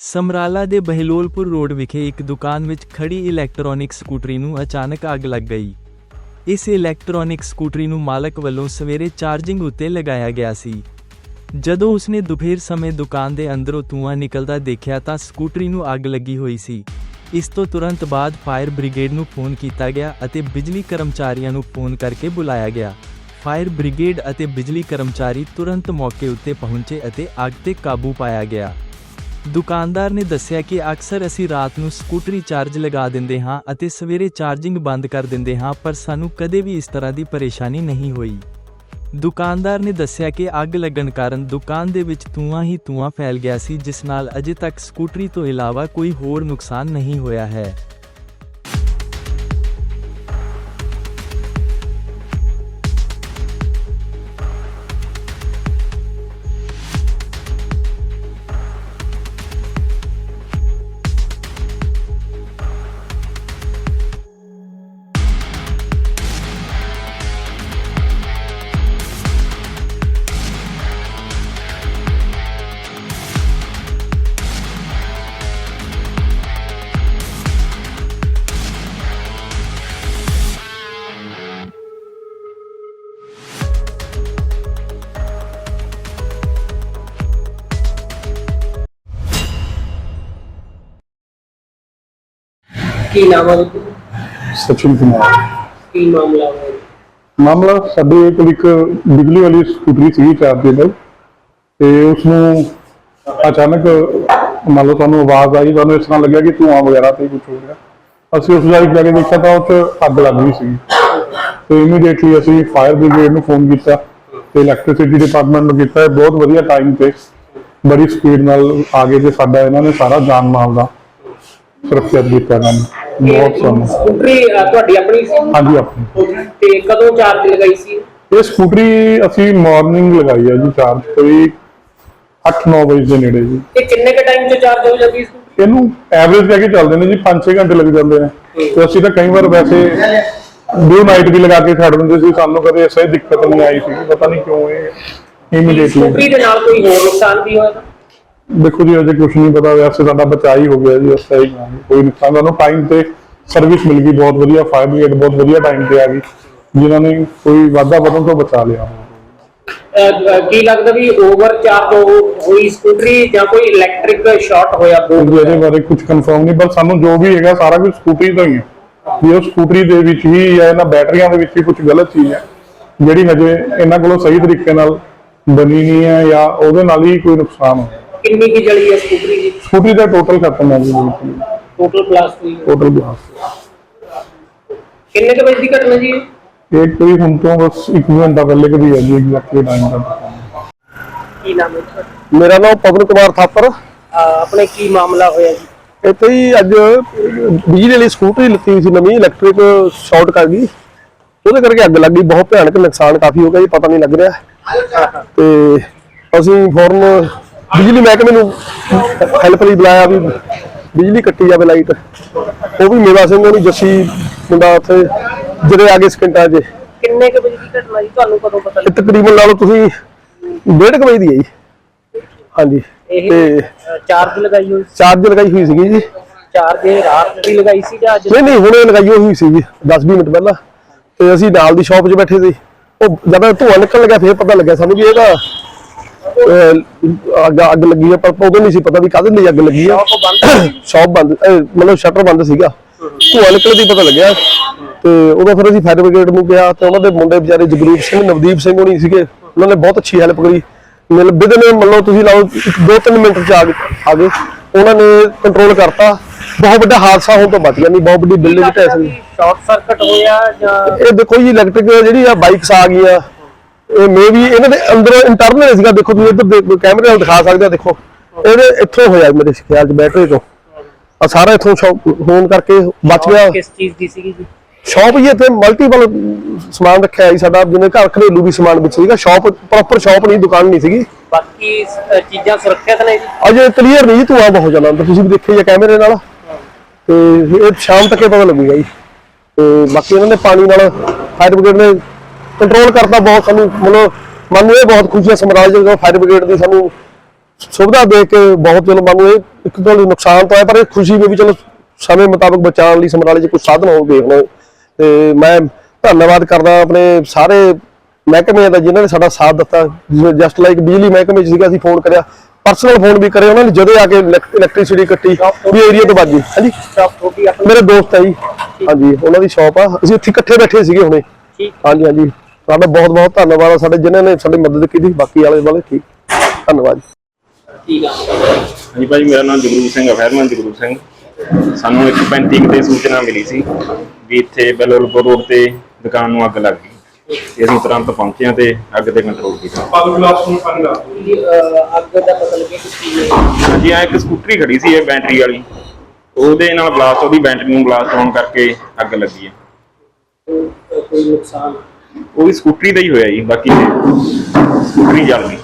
ਸਮਰਾਲਾ ਦੇ ਬਹਿਲੋਲਪੁਰ ਰੋਡ ਵਿਖੇ ਇੱਕ ਦੁਕਾਨ ਵਿੱਚ ਖੜੀ ਇਲੈਕਟ੍ਰੋਨਿਕ ਸਕੂਟਰੀ ਨੂੰ ਅਚਾਨਕ ਅੱਗ ਲੱਗ ਗਈ। ਇਸ ਇਲੈਕਟ੍ਰੋਨਿਕ ਸਕੂਟਰੀ ਨੂੰ ਮਾਲਕ ਵੱਲੋਂ ਸਵੇਰੇ ਚਾਰਜਿੰਗ ਉੱਤੇ ਲਗਾਇਆ ਗਿਆ ਸੀ। ਜਦੋਂ ਉਸਨੇ ਦੁਪਹਿਰ ਸਮੇਂ ਦੁਕਾਨ ਦੇ ਅੰਦਰੋਂ ਧੂੰਆਂ ਨਿਕਲਦਾ ਦੇਖਿਆ ਤਾਂ ਸਕੂਟਰੀ ਨੂੰ ਅੱਗ ਲੱਗੀ ਹੋਈ ਸੀ। ਇਸ ਤੋਂ ਤੁਰੰਤ ਬਾਅਦ ਫਾਇਰ ਬ੍ਰਿਗੇਡ ਨੂੰ ਫੋਨ ਕੀਤਾ ਗਿਆ ਅਤੇ ਬਿਜਲੀ ਕਰਮਚਾਰੀਆਂ ਨੂੰ ਫੋਨ ਕਰਕੇ ਬੁਲਾਇਆ ਗਿਆ। ਫਾਇਰ ਬ੍ਰਿਗੇਡ ਅਤੇ ਬਿਜਲੀ ਕਰਮਚਾਰੀ ਤੁਰੰਤ ਮੌਕੇ ਉੱਤੇ ਪਹੁੰਚੇ ਅਤੇ ਅੱਗ ਤੇ ਕਾਬੂ ਪਾਇਆ ਗਿਆ। ਦੁਕਾਨਦਾਰ ਨੇ ਦੱਸਿਆ ਕਿ ਅਕਸਰ ਅਸੀਂ ਰਾਤ ਨੂੰ ਸਕੂਟਰੀ ਚਾਰਜ ਲਗਾ ਦਿੰਦੇ ਹਾਂ ਅਤੇ ਸਵੇਰੇ ਚਾਰਜਿੰਗ ਬੰਦ ਕਰ ਦਿੰਦੇ ਹਾਂ, ਪਰ ਸਾਨੂੰ ਕਦੇ ਵੀ ਇਸ ਤਰ੍ਹਾਂ ਦੀ ਪਰੇਸ਼ਾਨੀ ਨਹੀਂ ਹੋਈ। ਦੁਕਾਨਦਾਰ ਨੇ ਦੱਸਿਆ ਕਿ ਅੱਗ ਲੱਗਣ ਕਾਰਨ ਦੁਕਾਨ ਦੇ ਵਿੱਚ ਧੂੰਆਂ ਹੀ ਧੂੰਆਂ ਫੈਲ ਗਿਆ ਸੀ, ਜਿਸ ਨਾਲ ਅਜੇ ਤੱਕ ਸਕੂਟਰੀ ਤੋਂ ਇਲਾਵਾ ਕੋਈ ਹੋਰ ਨੁਕਸਾਨ ਨਹੀਂ ਹੋਇਆ ਹੈ। ਕੀ ਨਾਮ ਹੈ ਜੀ? ਸਚਿਨ ਕੁਮਾਰ। ਕੀ ਮਾਮਲਾ ਮਾਮਲਾ ਸਾਡੇ ਕੋਲ ਇੱਕ ਬਿਜਲੀ ਵਾਲੀ ਸਕੂਟਰੀ ਸੀ ਚਾਰਜੇਬਲ ਤੇ ਉਸ ਨੂੰ ਅਚਾਨਕ ਮੰਨ ਲਓ ਤੁਹਾਨੂੰ ਆਵਾਜ਼ ਆਈ ਤੁਹਾਨੂੰ ਇਸ ਤਰ੍ਹਾਂ ਲੱਗਿਆ ਕਿ ਧੂਆਂ ਵਗੈਰਾ ਤੇ ਕੁਝ ਹੋ ਗਿਆ। ਅਸੀਂ ਉਸ ਜਾਈ ਜਾ ਕੇ ਦੇਖਿਆ ਤਾਂ 'ਚ ਅੱਗ ਲੱਗ ਗਈ ਸੀ। ਤੇ ਇਮੀਡੀਏਟਲੀ ਅਸੀਂ ਫਾਇਰ ਬ੍ਰਿਗੇਡ ਨੂੰ ਫੋਨ ਕੀਤਾ ਤੇ ਇਲੈਕਟ੍ਰਿਸਿਟੀ ਡਿਪਾਰਟਮੈਂਟ ਨੂੰ ਕੀਤਾ। ਇਹ ਬਹੁਤ ਵਧੀਆ ਟਾਈਮ ਤੇ ਬੜੀ ਸਪੀਡ ਨਾਲ ਆ ਗਏ ਤੇ ਸਾਡਾ ਇਹਨਾਂ ਨੇ ਸਾਰਾ ਜਾਨ ਮਾਲ ਦਾ ਸੁਰੱਖਿਅਤ ਕੀਤਾ ਕੰਮ ਬਹੁਤ ਸੋਹਣਾ। ਸਕੂਟਰੀ ਅ, ਤੁਹਾਡੀ ਆਪਣੀ ਸੀ? ਹਾਂਜੀ ਆਪਣੀ। ਤੇ ਕਦੋਂ ਚਾਰਜ ਲਗਾਈ ਸੀ? ਇਹ ਸਕੂਟਰੀ ਅਸੀਂ ਮਾਰਨਿੰਗ ਲਗਾਈ ਹੈ ਜੀ ਚਾਰਜ ਕੋਈ 8-9 ਵਜੇ ਦੇ ਨੇੜੇ ਜੀ। ਤੇ ਕਿੰਨੇ ਕ ਟਾਈਮ ਚ ਚਾਰਜ ਹੋ ਜਾਂਦੀ ਸਕੂਟਰੀ? ਇਹਨੂੰ ਐਵਰੇਜ ਕਹਿ ਕੇ ਚੱਲਦੇ ਨੇ ਜੀ 5-6 ਘੰਟੇ ਲੱਗ ਜਾਂਦੇ ਨੇ ਤੇ ਅਸੀਂ ਤਾਂ ਕਈ ਵਾਰ ਵੈਸੇ ਡੂ ਨਾਈਟ ਵੀ ਲਗਾ ਕੇ ਛੱਡ ਦਿੰਦੇ ਸੀ ਸਾਨੂੰ ਕਦੇ ਐਸਾ ਹੀ ਦਿੱਕਤ ਨਹੀਂ ਆਈ ਸੀ ਪਤਾ ਨਹੀਂ ਕਿਉਂ ਇਹ ਇਮੀਡੀਏਟਲੀ ਸਕੂਟਰੀ ਦੇ ਨਾਲ ਕੋਈ ਹੋਰ ਨੁਕਸਾਨ ਵੀ ਹੋਇਆ? ਦੇਖੋ ਜੀ ਅਜੇ ਕੁਝ ਨਹੀਂ ਪਤਾ ਵੈਸੇ ਸਾਡਾ ਬਚਾਅ ਹੀ ਹੋ ਗਿਆ ਜੀ ਉਸ ਸਹੀ ਕੋਈ ਨੁਕਸਾਨ ਤੁਹਾਨੂੰ ਟਾਈਮ ਤੇ ਸਰਵਿਸ ਮਿਲ ਗਈ ਬਹੁਤ ਵਧੀਆ ਫਾਇਰ ਬ੍ਰਿਗੇਡ ਬਹੁਤ ਵਧੀਆ ਟਾਈਮ ਤੇ ਆ ਗਈ ਜਿਨ੍ਹਾਂ ਨੇ ਕੋਈ ਵਾਧਾ ਵਧਣ ਤੋਂ ਬਚਾ ਲਿਆ। ਕੀ ਲੱਗਦਾ ਵੀ ਓਵਰ ਚਾਰਜ ਹੋਈ ਸਕੂਟਰੀ ਜਾਂ ਕੋਈ ਇਲੈਕਟ੍ਰਿਕ ਸ਼ਾਰਟ ਹੋਇਆ ਜੀ ਇਹਦੇ ਬਾਰੇ ਕੁਝ ਕਨਫਰਮ ਨਹੀਂ ਪਰ ਸਾਨੂੰ ਜੋ ਵੀ ਹੈਗਾ ਸਾਰਾ ਕੁਝ ਸਕੂਟਰੀ ਤੋਂ ਹੀ ਹੈ। ਵੀ ਉਹ ਸਕੂਟਰੀ ਦੇ ਵਿੱਚ ਹੀ ਹੈ ਇਹਨਾਂ ਬੈਟਰੀਆਂ ਦੇ ਵਿੱਚ ਹੀ ਕੁਝ ਗਲਤ ਚੀਜ਼ ਹੈ ਜਿਹੜੀ ਹਜੇ ਇਹਨਾਂ ਕੋਲੋਂ ਸਹੀ ਤਰੀਕੇ ਨਾਲ ਬਣੀ ਨਹੀਂ ਹੈ ਜਾਂ ਉਹਦੇ ਨਾਲ ਹੀ ਕੋਈ ਨੁਕਸਾਨ ਹੋਇਆ ਕਿੰਨੀ ਕੀ ਜਲੀ ਹੈ ਸਕੂਟਰੀ ਦੀ? ਸਕੂਟਰੀ ਦਾ ਟੋਟਲ ਖਤਮ ਹੈ ਜੀ ਟੋਟਲ ਬਲਾਸਟ ਹੋਈ ਹੈ। ਟੋਟਲ ਗਲਾਸ ਕਿੰਨੇ ਕ ਵਜੇ ਦੀ ਘਟਨਾ ਜੀ ਇਹ? ਕੋਈ ਹੁਣ ਤੋਂ ਬਸ 1 ਘੰਟਾ ਪਹਿਲੇ ਕਦੀ ਹੈ ਜੀ ਐਗਜ਼ੈਕਟਲੀ ਟਾਈਮ ਦਾ। ਕੀ ਨਾਮ ਹੈ ਤੁਹਾਡਾ? ਮੇਰਾ ਨਾਮ ਪਵਨ ਕੁਮਾਰ ਥਾਪਰ। ਆਪਣੇ ਕੀ ਮਾਮਲਾ ਹੋਇਆ ਜੀ? ਇੱਥੇ ਹੀ ਅੱਜ ਬਿਜਲੀ ਵਾਲੀ ਸਕੂਟਰੀ ਲਿੱਤੀ ਹੋਈ ਸੀ ਨਵੀਂ ਇਲੈਕਟ੍ਰਿਕ ਸ਼ਾਰਟ ਕਰ ਗਈ ਉਹਦੇ ਕਰਕੇ ਅੱਗ ਲੱਗ ਗਈ ਬਹੁਤ ਭਿਆਨਕ ਨੁਕਸਾਨ ਕਾਫੀ ਹੋ ਗਿਆ ਜੀ ਪਤਾ ਨਹੀਂ ਲੱਗ ਰਿਹਾ। ਤੇ ਅਸੀਂ ਫੌਰਨ ਬਿਜਲੀ ਮਹਿਕਮੇ ਨੂੰ ਹੈਲਪ ਲਈ ਬੁਲਾਇਆ ਵੀ ਬਿਜਲੀ ਕੱਟੀ ਜਾਵੇ ਲਾਈਟ ਉਹ ਵੀ ਮੇਵਾ ਸਿੰਘ ਉਹਨੂੰ ਜੱਸੀ ਮੁੰਡਾ ਉੱਥੇ ਜਿਹੜੇ ਆ ਗਏ ਸਕਿੰਟਾਂ 'ਚ ਕਿੰਨੇ ਕ ਵਜੇ ਦੀ ਘਟਨਾ ਜੀ ਤੁਹਾਨੂੰ ਕਦੋਂ ਪਤਾ ਇਹ ਤਕਰੀਬਨ ਲਾ ਲਓ ਤੁਸੀਂ ਡੇਢ ਕੁ ਵਜੇ ਦੀ ਹੈ ਜੀ। ਹਾਂਜੀ ਇਹ ਤੇ ਚਾਰਜ ਲਗਾਈ ਹੋਈ ਚਾਰਜ ਲਗਾਈ ਹੋਈ ਸੀਗੀ ਜੀ। ਚਾਰਜ ਇਹ ਰਾਤ ਦੀ ਲਗਾਈ ਸੀ ਜਾਂ ਅੱਜ? ਨਹੀਂ ਨਹੀਂ ਹੁਣੇ ਲਗਾਈ ਹੋਈ ਸੀ ਜੀ 10 20 ਮਿੰਟ ਪਹਿਲਾਂ। ਤੇ ਅਸੀਂ ਨਾਲ ਦੀ ਸ਼ਾਪ 'ਚ ਬੈਠੇ ਸੀ। ਉਹ ਜਦੋਂ ਧੂੰਆਂ ਨਿਕਲ ਲੱਗਿਆ ਫੇਰ ਪਤਾ ਲੱਗਿਆ ਸਾਨੂੰ ਵੀ ਇਹਦਾ ਅੱਗ ਅੱਗ ਲੱਗੀ ਹੈ ਪਰ ਉਦੋਂ ਨਹੀਂ ਸੀ ਪਤਾ ਵੀ ਕਾਹਦੇ ਲਈ ਅੱਗ ਲੱਗੀ ਹੈ ਸ਼ਾਪ ਬੰਦ ਅਹ, ਮਤਲਬ ਸ਼ਟਰ ਬੰਦ ਸੀਗਾ। ਧੂੰਆਂ ਨਿਕਲਦੀ ਪਤਾ ਲੱਗਿਆ। ਤੇ ਉਦੋਂ ਫਿਰ ਅਸੀਂ ਫਾਇਰ ਬ੍ਰਿਗੇਡ ਨੂੰ ਗਿਆ ਤੇ ਉਹਨਾਂ ਦੇ ਮੁੰਡੇ ਵਿਚਾਰੇ ਜਗਰੂਪ ਸਿੰਘ ਨਵਦੀਪ ਸਿੰਘ ਹੋਣੀ ਸੀਗੇ। ਉਹਨਾਂ ਨੇ ਬਹੁਤ ਅੱਛੀ ਹੈਲਪ ਕਰੀ। ਮਿਲ ਵਿਦਨ ਮੰਨ ਲਓ ਤੁਸੀਂ ਲਾਓ ਇੱਕ ਦੋ ਤਿੰਨ ਮਿੰਟ ਚ ਆ ਗਏ ਆ ਗਏ। ਉਹਨਾਂ ਨੇ ਕੰਟਰੋਲ ਕਰਤਾ। ਬਹੁਤ ਵੱਡਾ ਹਾਦਸਾ ਹੋਣ ਤੋਂ ਬਚ ਗਿਆ ਨਹੀਂ ਬਹੁਤ ਵੱਡੀ ਬਿਲਡਿੰਗ ਢਹਿ ਸਕਦੀ ਸ਼ਾਰਟ ਸਰਕਟ ਹੋਇਆ ਜਾਂ ਇਹ ਦੇਖੋ ਜੀ ਇਲੈਕਟ੍ਰਿਕ ਜਿਹੜੀ ਆ ਬਾਈਕਸ ਆ ਗਈਆਂ। ਇਹ ਮੇ ਵੀ ਇਹਨਾਂ ਦੇ ਅੰਦਰ ਇੰਟਰਨਲ ਸੀਗਾ ਦੇਖੋ ਤੁਸੀਂ ਇੱਧਰ ਕੈਮਰੇ ਨਾਲ ਦਿਖਾ ਸਕਦੇ ਆ ਦੇਖੋ। ਇਹਦੇ ਇੱਥੋਂ ਹੋਇਆ ਮੇਰੇ ਖਿਆਲ ਚ ਬੈਟਰੀ ਤੋਂ। ਆ ਸਾਰਾ ਇੱਥੋਂ ਹੋਣ ਕਰਕੇ ਬਚ ਗਿਆ। ਕਿਸ ਚੀਜ਼ ਦੀ ਸੀਗੀ ਜੀ? ਸ਼ਾਪ ਹੀ ਇੱਥੇ ਮਲਟੀਪਲ ਸਮਾਨ ਰੱਖਿਆ ਸੀ ਸਾਡਾ ਜਿਵੇਂ ਘਰ ਘਰੇਲੂ ਵੀ ਸਮਾਨ ਵਿੱਚ ਸੀਗਾ। ਸ਼ਾਪ ਪ੍ਰੋਪਰ ਸ਼ਾਪ ਨਹੀਂ ਦੁਕਾਨ ਨਹੀਂ ਸੀਗੀ। ਬਾਕੀ ਚੀਜ਼ਾਂ ਸੁਰੱਖਿਅਤ ਨੇ ਜੀ? ਅਜੇ ਕਲੀਅਰ ਨਹੀਂ ਧੂਆ ਬਹੁਤ ਜ਼ਿਆਦਾ ਅੰਦਰ। ਤੁਸੀਂ ਵੀ ਦੇਖਿਆ ਹੀ ਆ ਕੈਮਰੇ ਨਾਲ। ਤੇ ਇਹ ਸ਼ਾਮ ਤੱਕ ਹੀ ਪਤਾ ਲੱਗੂਗਾ ਜੀ। ਤੇ ਬਾਕੀ ਇਹਨਾਂ ਨੇ ਪਾਣੀ ਨਾਲ ਫਾਇਰ ਬ੍ਰਿਗੇਡ ਨੇ ਕੰਟਰੋਲ ਕਰਤਾ ਬਹੁਤ ਸਾਨੂੰ ਮਤਲਬ ਮਨ ਨੂੰ ਇਹ ਬਹੁਤ ਖੁਸ਼ੀ ਹੈ ਸਮਰਾਜ ਜਦੋਂ ਫਾਇਰ ਬ੍ਰਿਗੇਡ ਦੀ ਸਾਨੂੰ ਸੁਵਿਧਾ ਦੇਖ ਕੇ ਬਹੁਤ ਚਲੋ ਮੈਨੂੰ ਇਹ ਇੱਕ ਗੱਲ ਨੁਕਸਾਨ ਤਾਂ ਹੈ ਪਰ ਇਹ ਖੁਸ਼ੀ ਵੀ ਚਲੋ ਸਮੇਂ ਮੁਤਾਬਕ ਬਚਾਉਣ ਲਈ ਸਮਰਾਲੇ 'ਚ ਕੁਝ ਸਾਧਨ ਹੁਣ ਤੇ ਮੈਂ ਧੰਨਵਾਦ ਕਰਦਾ ਆਪਣੇ ਸਾਰੇ ਮਹਿਕਮੇ ਦਾ ਜਿਨ੍ਹਾਂ ਨੇ ਸਾਡਾ ਸਾਥ ਦਿੱਤਾ ਜਸਟ ਲਾਈਕ ਬਿਜਲੀ ਮਹਿਕਮੇ ਸੀਗਾ ਅਸੀਂ ਫੋਨ ਕਰਿਆ। ਪਰਸਨਲ ਫੋਨ ਵੀ ਕਰਿਆ ਉਹਨਾਂ ਨੇ ਜਦੋਂ ਆ ਕੇ ਇਲੈਕਟ੍ਰਿਸਿਟੀ ਕੱਟੀ ਵੀ ਏਰੀਆ ਤੋਂ ਗਈ। ਹਾਂਜੀ? ਮੇਰੇ ਦੋਸਤ ਹੈ ਜੀ। ਹਾਂਜੀ ਉਹਨਾਂ ਦੀ ਸ਼ਾਪ ਆ। ਅਸੀਂ ਇੱਥੇ ਇਕੱਠੇ ਬੈਠੇ ਸੀਗੇ ਹੁਣੇ। ਹਾਂਜੀ ਹਾਂਜੀ। ਤੁਹਾਡਾ ਬਹੁਤ ਬਹੁਤ ਧੰਨਵਾਦ ਆ ਸਾਡੇ ਜਿਨ੍ਹਾਂ ਨੇ ਸਾਡੀ ਮਦਦ ਕੀਤੀ ਬਾਕੀ ਵਾਲੇ ਵਾਲੇ ਠੀਕ। ਧੰਨਵਾਦ ਠੀਕ ਆ ਹਾਂਜੀ ਭਾਜੀ ਮੇਰਾ ਨਾਮ ਜਗਰੂਪ ਸਿੰਘ ਹੈ ਫਾਇਰਮੈਨ ਜਗਰੂਪ ਸਿੰਘ। ਸਾਨੂੰ ਇੱਕ 35 ਤੇ ਸੂਚਨਾ ਮਿਲੀ ਸੀ ਵੀ ਇੱਥੇ ਬੈਲੋਲਪੁਰ ਰੋਡ ਤੇ ਦੁਕਾਨ ਨੂੰ ਅੱਗ ਲੱਗ ਗਈ। ਤੇ ਅਸੀਂ ਤੁਰੰਤ ਪਹੁੰਚੇ ਤੇ ਅੱਗ ਤੇ ਕੰਟਰੋਲ ਕੀਤਾ। ਇਹ, ਅਹ, ਅੱਗ ਦਾ ਪਤਾ ਲੱਗਿਆ ਕਿ ਕੀ ਹੈ ਹਾਂਜੀ ਆ ਇੱਕ ਸਕੂਟਰੀ ਖੜੀ ਸੀ ਇਹ ਬੈਟਰੀ ਵਾਲੀ। ਉਹਦੇ ਨਾਲ ਬਲਾਸਟ ਉਹਦੀ ਬੈਟਰੀ ਨੂੰ ਬਲਾਸਟ ਹੋਣ ਕਰਕੇ ਅੱਗ ਲੱਗੀ ਹੈ। ਕੋਈ ਨੁਕਸਾਨ? ਉਹ ਵੀ ਸਕੂਟਰੀ ਦਾ ਹੀ ਹੋਇਆ ਜੀ ਬਾਕੀ ਸਕੂਟਰੀ ਜਲ ਗਈ